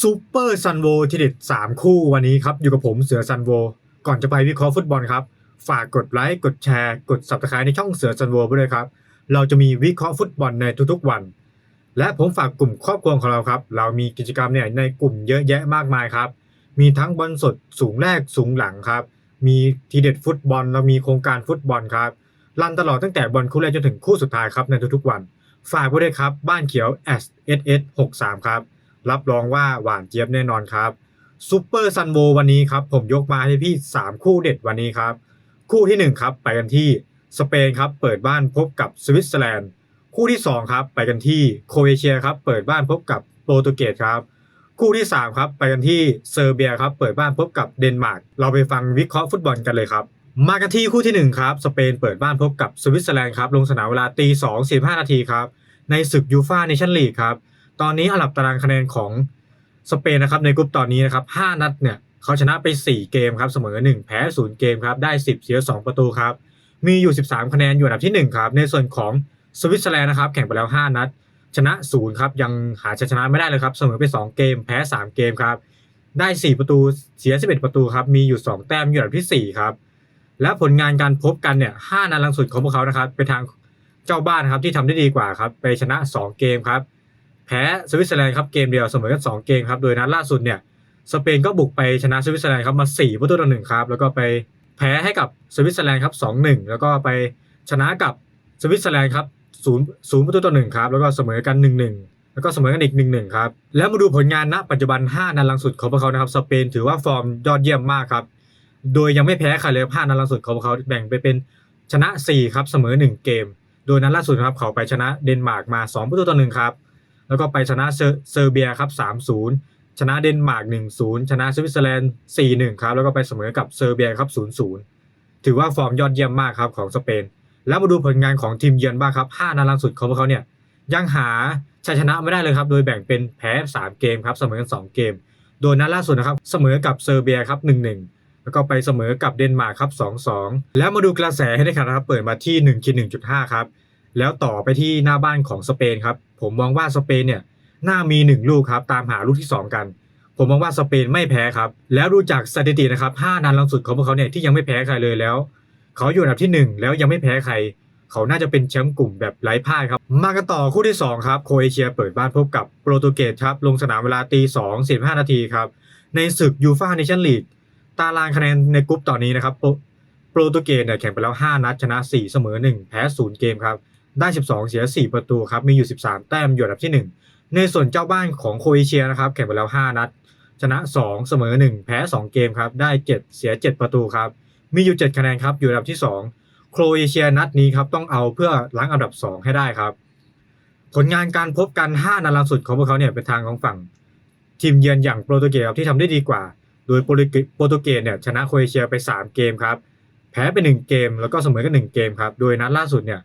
ซูเปอร์ซันโวทีเด็ด 3 คู่วันนี้ครับ อยู่กับผมเสือซันโว ก่อนจะไปวิเคราะห์ฟุตบอลครับ ฝากกดไลค์ กดแชร์ กด subscribe ในช่องเสือซันโวไปด้วยครับ เราจะมีวิเคราะห์ฟุตบอลในทุกๆวัน และผมฝากกลุ่มครอบครัวของเราครับ เรามีกิจกรรมเนี่ยในกลุ่มเยอะแยะมากมายครับ มีทั้งบอลสดสูงแรกสูงหลังครับ มีทีเด็ดฟุตบอล เรามีโครงการฟุตบอลครับรันตลอดตั้งแต่บอลคู่แรกจนถึงคู่สุดท้ายครับในทุกๆวัน ฝากไว้ด้วยครับบ้านเขียว S S S 6 3ครับ รับรองว่าหวานเจี๊ยบแน่นอนครับซูเปอร์ซันโววันนี้ครับผมยกมาให้พี่ 3 คู่เด็ดวันนี้ครับ คู่ทีหนึ่1ครับไปกันที่สเปนครับเปิดบ้านพบกับสวิตเซอร์แลนด์ คู่ที่2ครับไปกันที่โครเอเชียครับเปิดบ้านพบกับโปรตุเกสครับ คู่ที่3ครับไปกันที่เซอร์เบียครับเปิดบ้านพบกับเดนมาร์กเราไปฟังวิเคราะห์ฟุตบอลกันเลยครับมากันที่คู่ที่ 1 ครับ สเปนเปิดบ้านพบกับสวิตเซอร์แลนด์ครับ ลงสนามเวลาตี2 45นาทีครับ ในศึกยูฟ่าเนชั่นลีกครับ ตอนนี้อันดับตารางคะแนนของสเปนนะครับในกลุ่มตอนนี้นะครับ5นัดเนี่ยเขาชนะไป 4 เกมครับเสมอ 1 แพ้ 0 เกมครับได้ 10 เสีย 2 ประตูครับมีอยู่ 13 คะแนนอยู่อันดับที่ 1 ครับ ในส่วนของสวิตเซอร์แลนด์นะครับแข่งไปแล้ว 5 นัด ชนะ 0 ครับ ยังหาชัยชนะไม่ได้เลยครับเสมอไป 2 เกม แพ้ 3 เกมครับได้ 4 ประตูเสีย 11 ประตูครับมีอยู่ 2 แต้มอยู่อันดับที่ 4 ครับและผลงานการพบกันเนี่ย5นัดลังสุดของพวกเขานะครับไปทางเจ้าบ้านครับที่ทำได้ดีกว่าครับไปชนะ 2 เกมครับ พ้สวิตเซอร์แลนด์ครับเกมเดียวเสมอกัน2เกมครับโดยนัดล่าสุดเนี่ยสเปนก็บุกไปชนะสวิตเซอร์แลนด์ครับมา4ประตูต่อหนึ่งครับแล้วก็ไปแพ้ให้กับสวิตเซอร์แลนด์ครับ2-1แล้วก็ไปชนะกับสวิตเซอร์แลนด์ครับ0 0ประตูต่อหนึ่งครับแล้วก็เสมอกัน1-1แล้วก็เสมอกันอีก1-1ครับแล้วมาดูผลงานณปัจจุบัน 5นัดหลังสุดของพวกเขานะครับสเปนถือว่าฟอร์มยอดเยี่ยมมากครับโดยยังไม่แพ้ใครเลย5นัดหลังสุดของพวกเขาแบ่งไปเป็นชนะ4ครับเสมอ 1 เกม โดยนัดล่าสุดครับเขาไปชนะเดนมาร์กมา 2 ประตูต่อหนึ่งครับ แล้วก็ไปชนะเซอร์เบียครับ3-0ชนะเดนมาร์ก1-0ชนะสวิตเซอร์แลนด์4-1ครับแล้วก็ไปเสมอกับเซอร์เบียครับ0-0ถือว่าฟอร์มยอดเยี่ยมมากครับของสเปน แล้วมาดูผลงานของทีมเยือนบ้างครับ5นัดล่าสุดของพวกเขาเนี่ยยังหาชัยชนะไม่ได้เลยครับ โดยแบ่งเป็นแพ้3เกมครับเสมอกัน2เกม โดยนัดล่าสุดนะครับเสมอกับเซอร์เบียครับ1-1แล้วก็ไปเสมอกับเดนมาร์กครับ2-2แล้วมาดูกระแสให้ได้ครับนะครับเปิดมาที่1คิด1.5ครับ แล้วต่อไปที่หน้าบ้านของสเปนครับ ผมมองว่าสเปนเนี่ยน่ามี 1 ลูกครับ ตามหาลูกที่ 2 กัน ผมมองว่าสเปนไม่แพ้ครับ แล้วดูจากสถิตินะครับ5นัดลังสุดของพวกเขาเนี่ยที่ยังไม่แพ้ใครเลยแล้ว เขาอยู่อันดับที่ 1 แล้วยังไม่แพ้ใคร เขาน่าจะเป็นแชมป์กลุ่มแบบไร้พ่ายครับ มากันต่อคู่ที่ 2 ครับ โคเอเชียเปิดบ้านพบกับโปรตุเกสครับ ลงสนามเวลาตี2 45นาทีครับ ในศึกยูฟ่าเนชั่นลีก ตารางคะแนนในกลุ่มตอนนี้นะครับ โปรโปรตุเกสเนี่ยแข่งไปแล้ว 5 นัดชนะ 4 เสมอ 1 แพ้ 0 เกมครับ ได้ 12 เสีย 4 ประตูครับ มีอยู่ 13 แต้มอยู่อันดับที่ 1 ในส่วนเจ้าบ้านของโครเอเชียนะครับแข่งไปแล้ว 5 นัด ชนะ 2 เสมอ 1 แพ้ 2 เกมครับ ได้ 7 เสีย 7 ประตูครับ มีอยู่ 7 คะแนนครับ อยู่อันดับที่ 2 โครเอเชียนัดนี้ครับต้องเอาเพื่อล้างอันดับ 2 ให้ได้ครับ ผลงานการพบกัน 5นัดล่าสุดของพวกเขาเนี่ยเป็นทางของฝั่ง ทีมเยือนอย่างโปรตุเกสที่ทำได้ดีกว่า โดยโปรตุเกสโปรตุเกสเนี่ยชนะโครเอเชียไป 3 เกมครับ แพ้ไป 1 เกม แล้วก็เสมอกัน1เกมครับ โดยนัดล่าสุดเนี่ย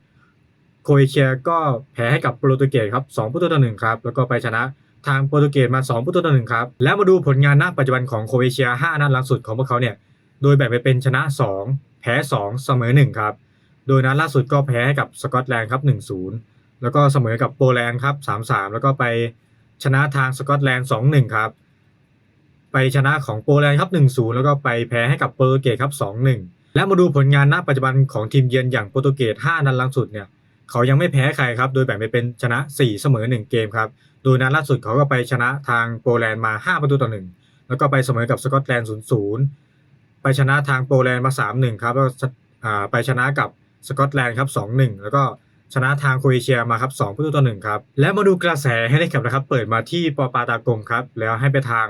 โครเอเชียก็แพ้ให้กับโปรตุเกสครับ2ประตูต่อ1ครับแล้วก็ไปชนะทางโปรตุเกสมา 2 ประตูต่อ1ครับ แล้วมาดูผลงานณปัจจุบันของโครเอเชีย 5 นัดหลังสุดของพวกเขาเนี่ย โดยแบ่งไปเป็นชนะ 2 แพ้ 2 เสมอ 1 ครับ โดยนัดล่าสุดก็แพ้ให้กับสกอตแลนด์ครับ 1-0 แล้วก็เสมอกับโปแลนด์ครับ 3-3 แล้วก็ไปชนะทางสกอตแลนด์ 2-1 ครับ ไปชนะของโปแลนด์ครับ 1-0 แล้วก็ไปแพ้ให้กับโปรตุเกสครับ 2-1 และมาดูผลงานณปัจจุบันของทีมเยือนอย่างโปรตุเกส 5 นัดหลังสุดเนี่ย เขายังไม่แพ้ใครครับ โดยแบ่งไปเป็นชนะ 4 เสมอ 1 เกมครับ โดยนัดล่าสุดเขาก็ไปชนะทางโปแลนด์มา 5 ประตูต่อ 1 แล้วก็ไปเสมอกับสกอตแลนด์ 0-0 ไปชนะทางโปแลนด์มา 3-1 ครับ แล้วไปชนะกับสกอตแลนด์ครับ 2-1 แล้วก็ชนะทางโครเอเชียมาครับ2ประตูต่อ 1 ครับ และมาดูกระแสให้ได้ครับนะครับ เปิดมาที่ปอปาตากงครับ แล้วให้ไปทาง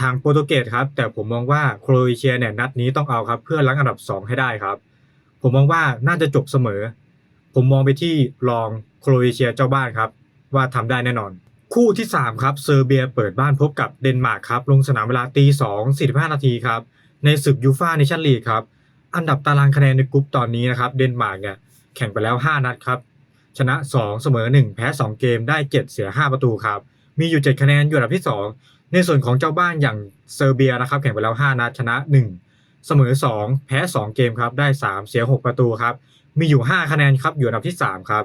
ทางโปรตุเกสครับ แต่ผมมองว่าโครเอเชียเนี่ยนัดนี้ต้องเอาครับ เพื่อล้างอันดับ 2 ให้ได้ครับ ผมมองว่าน่าจะจบเสมอ ผมมองไปที่รองโครเอเชียเจ้าบ้านครับ ว่าทำได้แน่นอน คู่ที่ 3 ครับเซอร์เบียเปิดบ้านพบกับเดนมาร์กครับ ลงสนามเวลาตี2 45นาทีครับ ในศึกยูฟ่าเนชั่นลีกครับ อันดับตารางคะแนนในกลุ่มตอนนี้นะครับเดนมาร์กเนี่ยแข่งไปแล้ว 5 นัดครับ ชนะ 2 เสมอ 1 แพ้ 2 เกมได้ 7 เสีย 5 ประตูครับ มีอยู่ 7 คะแนนอยู่อันดับที่ 2 ในส่วนของเจ้าบ้านอย่างเซอร์เบียนะครับแข่งไปแล้ว 5 นัดชนะ 1 เสมอ 2 แพ้ 2 เกมครับได้ 3 เสีย 6 ประตูครับ มีอยู่ 5 คะแนนครับอยู่อันดับที่ 3 ครับ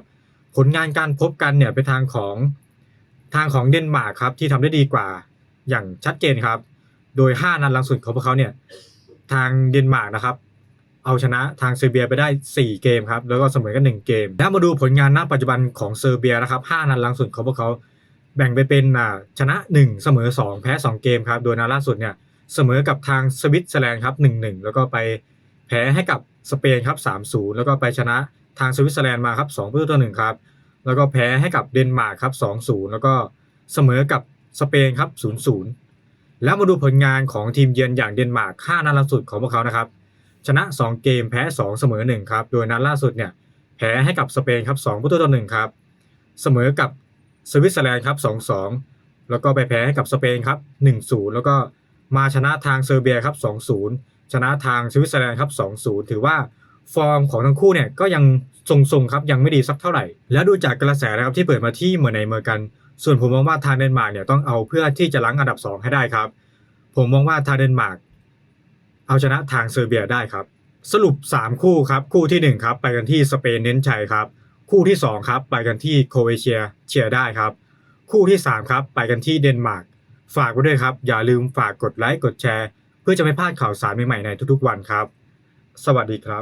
ผลงานการพบกันเนี่ยเป็นทางของทางของเดนมาร์กครับที่ทำได้ดีกว่าอย่างชัดเจนครับ โดย 5 นัดหลังสุดของพวกเขาเนี่ยทางเดนมาร์กนะครับ เอาชนะทางเซอร์เบียไปได้ 4 เกมครับแล้วก็เสมอกัน 1 เกม แล้วมาดูผลงานณปัจจุบันของเซอร์เบียนะครับ5นัดหลังสุดของพวกเขาแบ่งไปเป็นชนะ 1 เสมอ 2 แพ้ 2 เกมครับโดยนัดล่าสุดเนี่ยเสมอกับทางสวิตเซอร์แลนด์ครับ1-1 แล้วก็ไป พ้ให้กับสเปนครับ3-0 แล้วก็ไปชนะทางสวิตเซอร์แลนด์มาครับ2ประตูต่อ1ครับ แล้วก็แพ้ให้กับเดนมาร์กครับ2-0 แล้วก็เสมอกับสเปนครับ0-0 แล้วมาดูผลงานของทีมเยือนอย่างเดนมาร์ก5นัดล่าสุดของพวกเขานะครับ ชนะ 2 เกมแพ้ 2 เสมอ1ครับ โดยนัดล่าสุดเนี่ยแพ้ให้กับสเปนครับ2ประตูต่อ1ครับ เสมอกับสวิตเซอร์แลนด์ครับ2-2 แล้วก็ไปแพ้ให้กับสเปนครับ1-0 แล้วก็มาชนะทางเซอร์เบียครับ2-0 ชนะทางสวิตเซอร์แลนด์ครับ2-0 ถือว่าฟอร์มของทั้งคู่เนี่ยก็ยังทรงๆครับยังไม่ดีสักเท่าไหร่ แล้วดูจากกระแสนะครับที่เปิดมาที่เมืองในเมืองกัน ส่วนผมมองว่าทางเดนมาร์กเนี่ยต้องเอาเพื่อที่จะล้างอันดับ 2 ให้ได้ครับ ผมมองว่าทางเดนมาร์กเอาชนะทางเซอร์เบียได้ครับ สรุป 3 คู่ครับคู่ทีหนึ่1ครับไปกันที่สเปนเน้นชัยครับคู่ที่2ครับไปกันที่โครเอเชียเชียร์ได้ครับ คู่ที่3ครับไปกันที่เดนมาร์กฝากไว้ด้วยครับอย่าลืมฝากกดไลค์กดแชร์ เพื่อจะไม่พลาดข่าวสารใหม่ๆในทุกๆวันครับ สวัสดีครับ